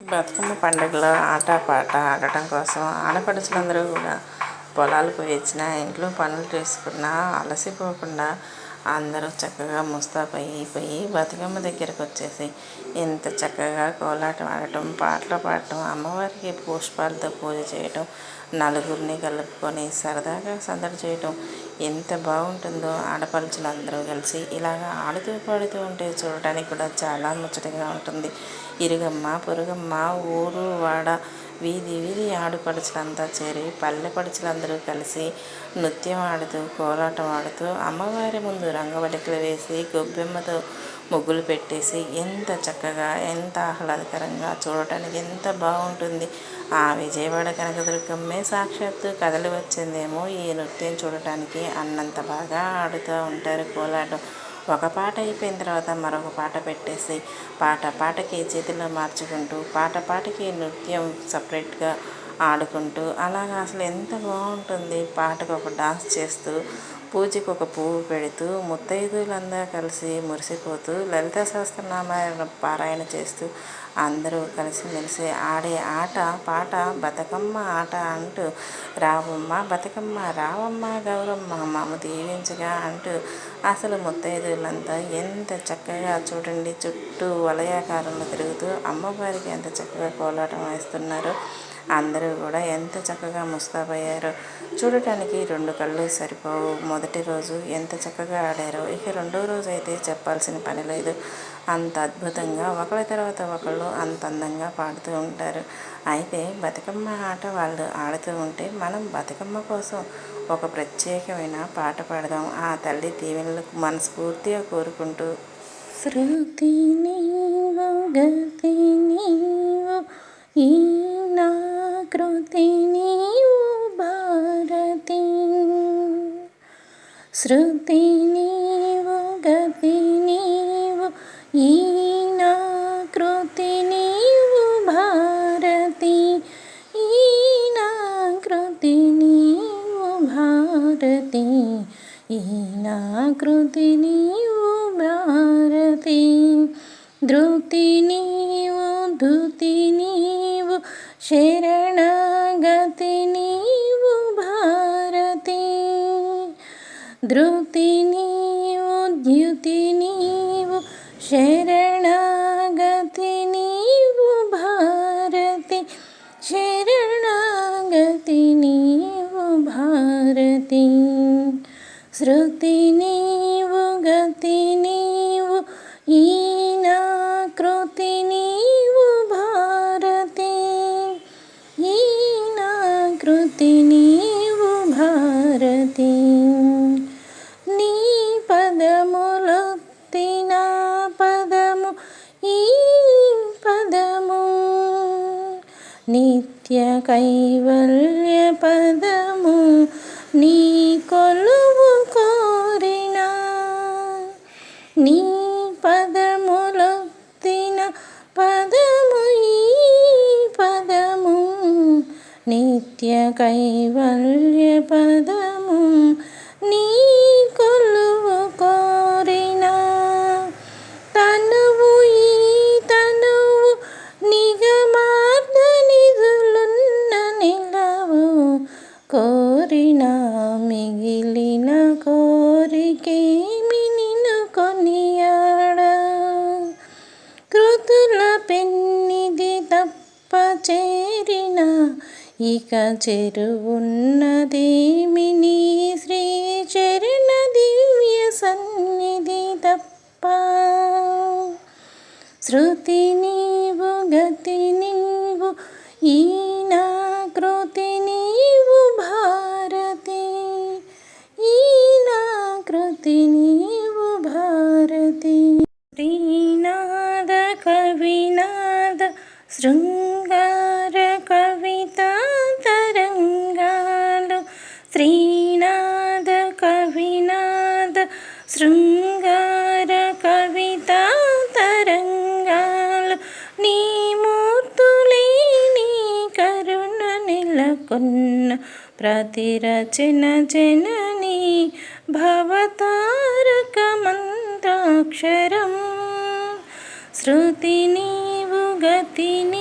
బతుకమ్మ పండుగలో ఆట పాట ఆడటం కోసం ఆడపడుచులందరూ కూడా పొలాలకు వచ్చినా ఇంట్లో పనులు చేసుకున్నా అలసిపోకుండా అందరూ చక్కగా ముస్తాబై అయిపోయి బతుకమ్మ దగ్గరకు వచ్చేసి ఎంత చక్కగా కోలాటం ఆడటం పాటలు పాడటం అమ్మవారికి పుష్పాలతో పూజ చేయటం నలుగురిని కలుపుకొని సరదాగా సందడి చేయటం ఎంత బాగుంటుందో ఆడపడుచులందరూ కలిసి ఇలాగ ఆడుతూ పాడుతూ ఉంటే చూడటానికి కూడా చాలా ముచ్చటగా ఉంటుంది. ఇరుగమ్మ పొరుగమ్మ ఊరు వాడ వీధి వీధి ఆడపడుచులంతా చేరి పల్లె పడుచులందరూ కలిసి నృత్యం ఆడుతూ కోలాటం ఆడుతూ అమ్మవారి ముందు రంగవలికలు వేసి గొబ్బెమ్మతో ముగ్గులు పెట్టేసి ఎంత చక్కగా ఎంత ఆహ్లాదకరంగా చూడటానికి ఎంత బాగుంటుంది. ఆ విజయవాడ కనకదుర్గమ్మే సాక్షాత్తు కదలి వచ్చిందేమో ఈ నృత్యం చూడటానికి. అన్నంత బాగా ఆడుతూ ఉంటారు కోలాటం. ఒక పాట అయిపోయిన తర్వాత మరొక పాట పెట్టేసి పాట పాటకి చేతిలో మార్చుకుంటూ పాట పాటకి నృత్యం సపరేట్గా ఆడుకుంటూ అలాగా అసలు ఎంత బాగుంటుంది. పాటకు ఒక డాన్స్ చేస్తూ పూజకు ఒక పువ్వు పెడుతూ ముత్తైదులందరూ కలిసి మురిసిపోతూ లలిత సహస్రనామాయణ పారాయణ చేస్తూ అందరూ కలిసిమెలిసి ఆడే ఆట పాట బతుకమ్మ ఆట అంటూ రావమ్మ బతుకమ్మ రావమ్మ గౌరమ్మ మామ దీవించగా అంటూ అసలు ముత్తైదులంతా ఎంత చక్కగా చూడండి చుట్టూ వలయాకారంలో తిరుగుతూ అమ్మవారికి ఎంత చక్కగా కోలాటం వేస్తున్నారో. అందరూ కూడా ఎంత చక్కగా ముస్తాబయ్యారో. చూడటానికి రెండు కళ్ళు సరిపోవు. మొదటి రోజు ఎంత చక్కగా ఆడారో. ఇక రెండో రోజు అయితే చెప్పాల్సిన పని లేదు. అంత అద్భుతంగా ఒకరి తర్వాత ఒకళ్ళు అంత అందంగా పాడుతూ ఉంటారు. అయితే బతుకమ్మ ఆట వాళ్ళు ఆడుతూ ఉంటే మనం బతుకమ్మ కోసం ఒక ప్రత్యేకమైన పాట పాడదాం. ఆ తల్లి దీవెనలకు మనస్ఫూర్తిగా కోరుకుంటూ. శృతి श्रुतिनीव गतिनीव ईना कृतिनीव भारती। ईना कृतिनीव भारती। ईना कृतिनीव भारती। धृतिनीव धृतिनीव शरण ధృతి నీవు ద్యుతి నీవు శరణగతి నీవు భారతి శరణగతి నీవు భారతి శృతి కైవల్య పదము నీ కొలువు కోరిన నీ పదములొత్తిన పదము ఈ పదము నిత్య కైవ చేరిన. ఇక చెరువున్నదేమి నీ శ్రీ చరణ దివ్య సన్నిధి తప్ప. శృతి నీవు గతి నీవు ఈ కృతి నీవు భారతి. ఈ కృతి నీవు భారతి. శ్రీనాథ కవినాథ శృంగ శృంగార కవిత తరంగాలు నీ మూర్తులేని కరుణ నెలకొన్న ప్రతిరచన జనని భవతారక మంత్రాక్షరం శృతి నీవు గతిని